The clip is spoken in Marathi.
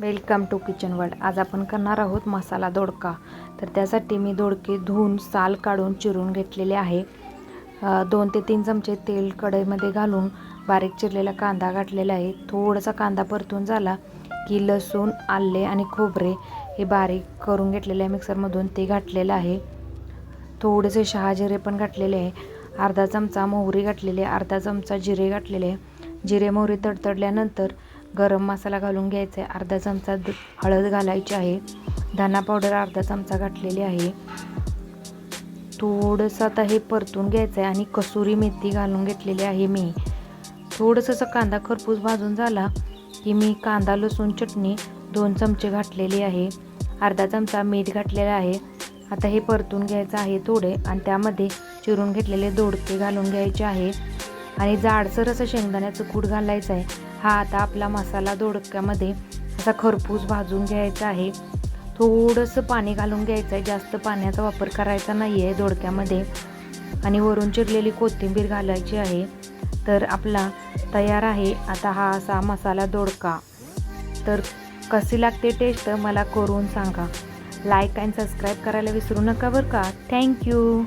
Welcome to kitchen world. आज आपण करणार आहोत मसाला दोडका. तर त्यासाठी मी दोडके धुवून साल काढून चिरून घेतलेले आहे. दोन ते तीन चमचे तेल कढईमध्ये घालून बारीक चिरलेला कांदा घातलेला आहे. थोडासा कांदा परतून झाला की लसूण आले आणि खोबरे हे बारीक करून घेतलेले आहे मिक्सरमधून. ते घातलेलं आहे. थोडेसे शहाजिरे पण घातलेले आहे. अर्धा चमचा मोहरी घातलेली आहे. अर्धा चमचा जिरे घातलेले आहे. जिरे मोहरी तडतडल्यानंतर गरम मसाला घालून घ्यायचा आहे. अर्धा चमचा द- हळद घालायची आहे. धना पावडर अर्धा चमचा घातलेली आहे. थोडंसं आता हे परतून घ्यायचं आहे आणि कसुरी मेथी घालून घेतलेली आहे मी. थोडंसं कांदा खरपूस भाजून झाला की मी कांदा लसूण चटणी दोन चमचे घातलेली आहे. अर्धा चमचा मीठ घातलेलं आहे. आता हे परतून घ्यायचं आहे थोडे आणि त्यामध्ये चिरून घेतलेले दोडके घालून घ्यायचे आहे. आणि जाडसर असं शेंगदाण्याचं कूट घालायचं आहे. हा आता आपला मसाला दोडक्यामध्ये असा खरपूस भाजून घ्यायचा आहे. थोडंसं पाणी घालून घ्यायचं आहे. जास्त पाण्याचा वापर करायचा नाही आहे दोडक्यामध्ये. आणि वरून चिरलेली कोथिंबीर घालायची आहे. तर आपला तयार आहे. आता हा असा मसाला दोडका. तर कशी लागते टेस्ट मला करून सांगा. लाईक अँड सबस्क्राईब करायला विसरू नका बरं का? थँक्यू.